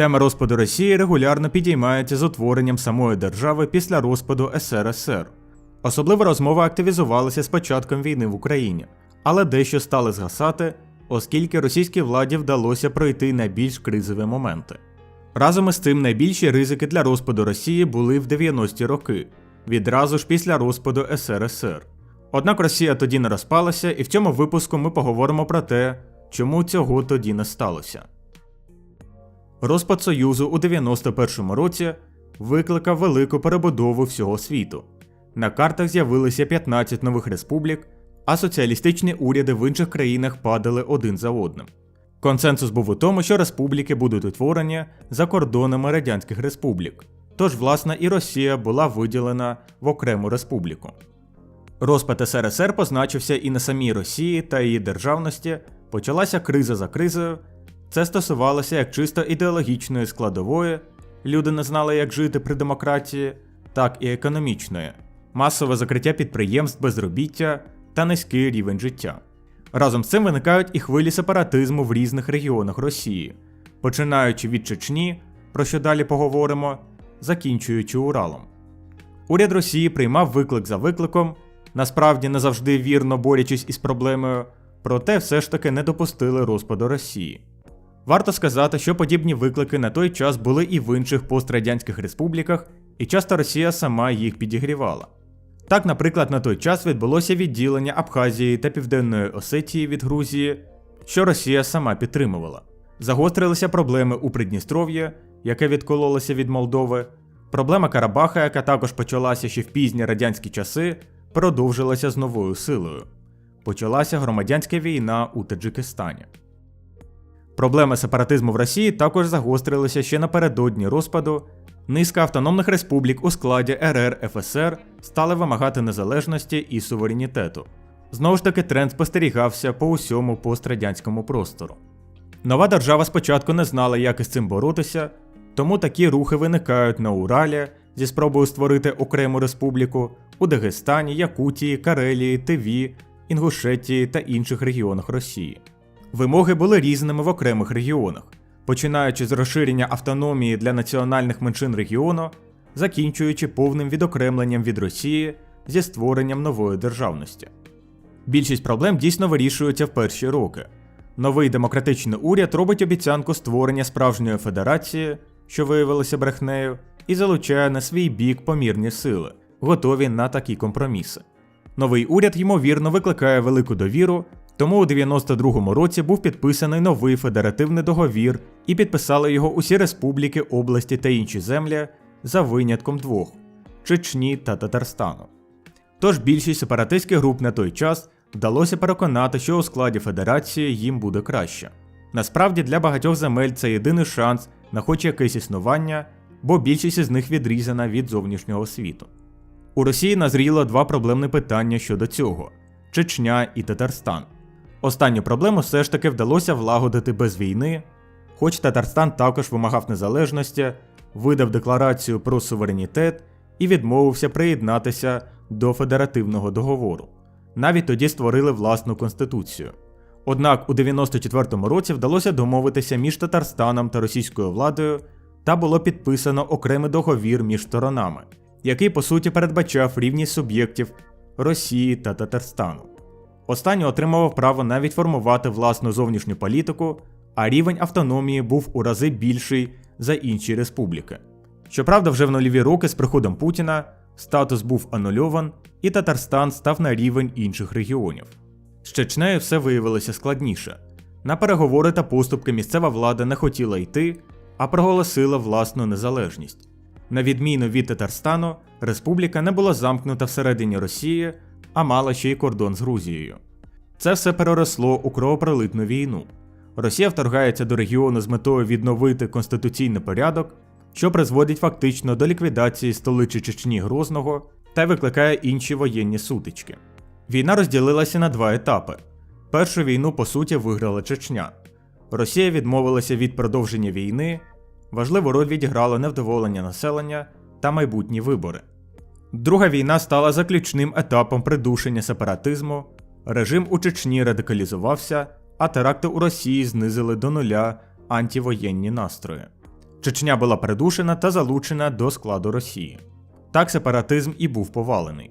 Тема розпаду Росії регулярно підіймається з утворенням самої держави після розпаду СРСР. Особливо розмова активізувалася з початком війни в Україні, але дещо стали згасати, оскільки російській владі вдалося пройти найбільш кризові моменти. Разом із цим найбільші ризики для розпаду Росії були в 90-ті роки, відразу ж після розпаду СРСР. Однак Росія тоді не розпалася, і в цьому випуску ми поговоримо про те, чому цього тоді не сталося. Розпад Союзу у 91-му році викликав велику перебудову всього світу. На картах з'явилися 15 нових республік, а соціалістичні уряди в інших країнах падали один за одним. Консенсус був у тому, що республіки будуть утворені за кордонами радянських республік. Тож, власне, і Росія була виділена в окрему республіку. Розпад СРСР позначився і на самій Росії та її державності, почалася криза за кризою. Це стосувалося як чисто ідеологічної складової, люди не знали, як жити при демократії, так і економічної, масове закриття підприємств, безробіття та низький рівень життя. Разом з цим виникають і хвилі сепаратизму в різних регіонах Росії, починаючи від Чечні, про що далі поговоримо, закінчуючи Уралом. Уряд Росії приймав виклик за викликом, насправді не завжди вірно борючись із проблемою, проте все ж таки не допустили розпаду Росії. Варто сказати, що подібні виклики на той час були і в інших пострадянських республіках, і часто Росія сама їх підігрівала. Так, наприклад, на той час відбулося відділення Абхазії та Південної Осетії від Грузії, що Росія сама підтримувала. Загострилися проблеми у Придністров'ї, яке відкололося від Молдови. Проблема Карабаха, яка також почалася ще в пізні радянські часи, продовжилася з новою силою. Почалася громадянська війна у Таджикистані. Проблеми сепаратизму в Росії також загострилися ще напередодні розпаду. Низка автономних республік у складі РР ФСР стали вимагати незалежності і суверенітету. Знову ж таки, тренд спостерігався по усьому пострадянському простору. Нова держава спочатку не знала, як із цим боротися, тому такі рухи виникають на Уралі зі спробою створити окрему республіку у Дагестані, Якутії, Карелії, Тиві, Інгушетії та інших регіонах Росії. Вимоги були різними в окремих регіонах, починаючи з розширення автономії для національних меншин регіону, закінчуючи повним відокремленням від Росії зі створенням нової державності. Більшість проблем дійсно вирішуються в перші роки. Новий демократичний уряд робить обіцянку створення справжньої федерації, що виявилося брехнею, і залучає на свій бік помірні сили, готові на такі компроміси. Новий уряд, ймовірно, викликає велику довіру, тому у 92-му році був підписаний новий федеративний договір і підписали його усі республіки, області та інші землі за винятком двох Чечні та Татарстану. Тож більшість сепаратистських груп на той час вдалося переконати, що у складі федерації їм буде краще. Насправді для багатьох земель це єдиний шанс на хоч якесь існування, бо більшість із них відрізана від зовнішнього світу. У Росії назріло два проблемні питання щодо цього Чечня і Татарстан. Останню проблему все ж таки вдалося влагодити без війни, хоч Татарстан також вимагав незалежності, видав декларацію про суверенітет і відмовився приєднатися до федеративного договору. Навіть тоді створили власну конституцію. Однак у 94-му році вдалося домовитися між Татарстаном та російською владою та було підписано окремий договір між сторонами, який по суті передбачав рівність суб'єктів Росії та Татарстану. Останній отримував право навіть формувати власну зовнішню політику, а рівень автономії був у рази більший за інші республіки. Щоправда, вже в нульові роки з приходом Путіна статус був анульован, і Татарстан став на рівень інших регіонів. З Чечнею все виявилося складніше. На переговори та поступки місцева влада не хотіла йти, а проголосила власну незалежність. На відміну від Татарстану, республіка не була замкнута всередині Росії, а мала ще й кордон з Грузією. Це все переросло у кровопролитну війну. Росія вторгається до регіону з метою відновити конституційний порядок, що призводить фактично до ліквідації столиці Чечні Грозного та викликає інші воєнні сутички. Війна розділилася на два етапи. Першу війну, по суті, виграла Чечня. Росія відмовилася від продовження війни, важливу роль відіграло невдоволення населення та майбутні вибори. Друга війна стала заключним етапом придушення сепаратизму, режим у Чечні радикалізувався, а теракти у Росії знизили до нуля антивоєнні настрої. Чечня була придушена та залучена до складу Росії. Так сепаратизм і був повалений.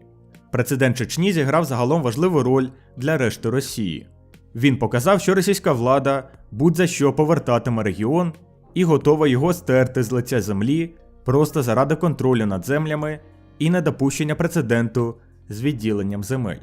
Прецедент Чечні зіграв загалом важливу роль для решти Росії. Він показав, що російська влада будь-за що повертатиме регіон і готова його стерти з лиця землі просто заради контролю над землями і недопущення прецеденту з відділенням земель.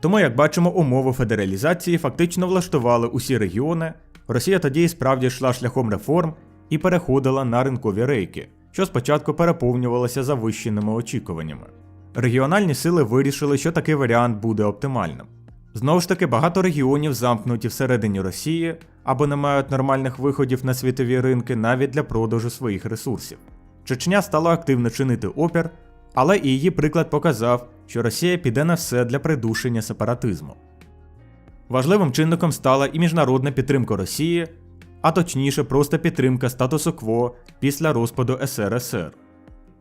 Тому, як бачимо, умови федералізації фактично влаштували усі регіони. Росія тоді і справді йшла шляхом реформ і переходила на ринкові рейки, що спочатку переповнювалося завищеними очікуваннями. Регіональні сили вирішили, що такий варіант буде оптимальним. Знову ж таки, багато регіонів замкнуті всередині Росії або не мають нормальних виходів на світові ринки навіть для продажу своїх ресурсів. Чечня стала активно чинити опір, але і її приклад показав, що Росія піде на все для придушення сепаратизму. Важливим чинником стала і міжнародна підтримка Росії, а точніше, просто підтримка статусу кво після розпаду СРСР.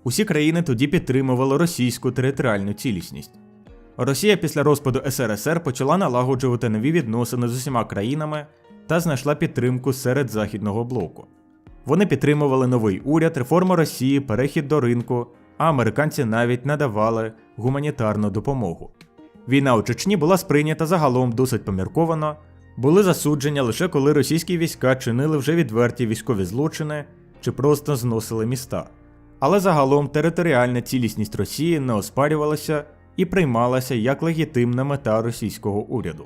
Усі країни тоді підтримували російську територіальну цілісність. Росія після розпаду СРСР почала налагоджувати нові відносини з усіма країнами та знайшла підтримку серед Західного блоку. Вони підтримували новий уряд, реформу Росії, перехід до ринку, а американці навіть надавали гуманітарну допомогу. Війна у Чечні була сприйнята загалом досить помірковано, були засудження лише коли російські війська чинили вже відверті військові злочини чи просто зносили міста. Але загалом територіальна цілісність Росії не оспарювалася і приймалася як легітимна мета російського уряду.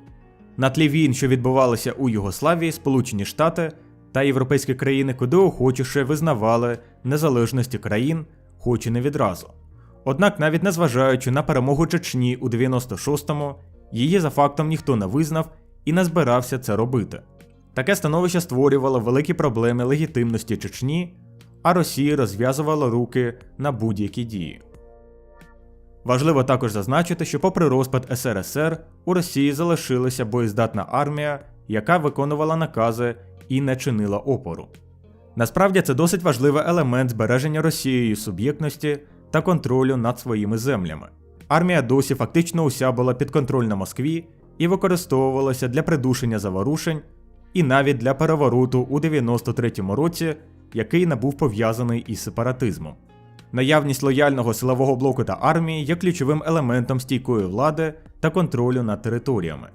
На тлі війн, що відбувалися у Югославії, Сполучені Штати та європейські країни куди охочіше визнавали незалежності країн, хоч і не відразу. Однак, навіть незважаючи на перемогу Чечні у 96-му, її за фактом ніхто не визнав і не збирався це робити. Таке становище створювало великі проблеми легітимності Чечні, а Росія розв'язувала руки на будь-які дії. Важливо також зазначити, що, попри розпад СРСР, у Росії залишилася боєздатна армія, яка виконувала накази і не чинила опору. Насправді це досить важливий елемент збереження Росією суб'єктності та контролю над своїми землями. Армія досі фактично уся була підконтрольна Москві і використовувалася для придушення заворушень і навіть для перевороту у 93-му році, який не був пов'язаний із сепаратизмом. Наявність лояльного силового блоку та армії є ключовим елементом стійкої влади та контролю над територіями.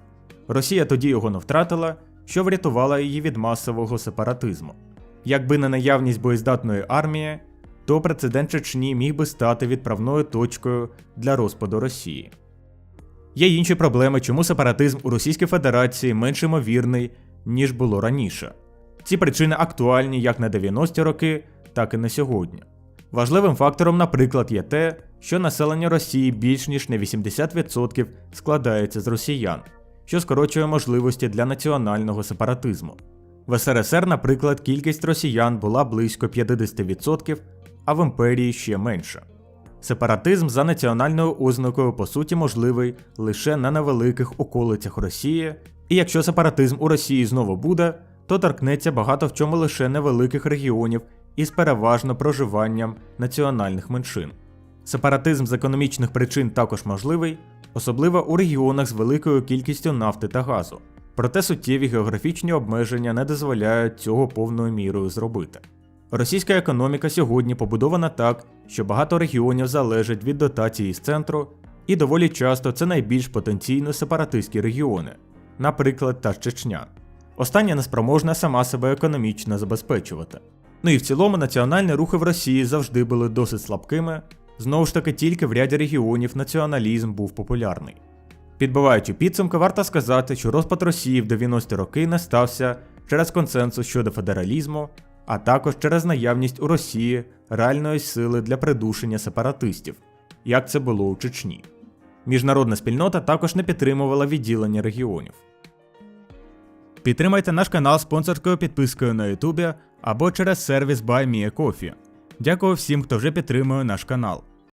Росія тоді його не втратила, що врятувала її від масового сепаратизму. Якби не наявність боєздатної армії, то прецедент Чечні міг би стати відправною точкою для розпаду Росії. Є інші проблеми, чому сепаратизм у Російській Федерації менш ймовірний, ніж було раніше. Ці причини актуальні як на 90-ті роки, так і на сьогодні. Важливим фактором, наприклад, є те, що населення Росії більш ніж на 80% складається з росіян, що скорочує можливості для національного сепаратизму. В СРСР, наприклад, кількість росіян була близько 50%, а в імперії ще менше. Сепаратизм за національною ознакою по суті можливий лише на невеликих околицях Росії, і якщо сепаратизм у Росії знову буде, то торкнеться багато в чому лише невеликих регіонів із переважно проживанням національних меншин. Сепаратизм з економічних причин також можливий, особливо у регіонах з великою кількістю нафти та газу. Проте суттєві географічні обмеження не дозволяють цього повною мірою зробити. Російська економіка сьогодні побудована так, що багато регіонів залежать від дотації з центру, і доволі часто це найбільш потенційно сепаратистські регіони, наприклад, та Чечня. Остання неспроможна сама себе економічно забезпечувати. Ну і в цілому національні рухи в Росії завжди були досить слабкими, знову ж таки тільки в ряді регіонів націоналізм був популярний. Підбиваючи підсумки, варто сказати, що розпад Росії в 90-ті роки не стався через консенсус щодо федералізму, а також через наявність у Росії реальної сили для придушення сепаратистів, як це було у Чечні. Міжнародна спільнота також не підтримувала відділення регіонів. Підтримайте наш канал спонсорською підпискою на Ютубі або через сервіс BuyMeACoffee. Дякую всім, хто вже підтримує наш канал.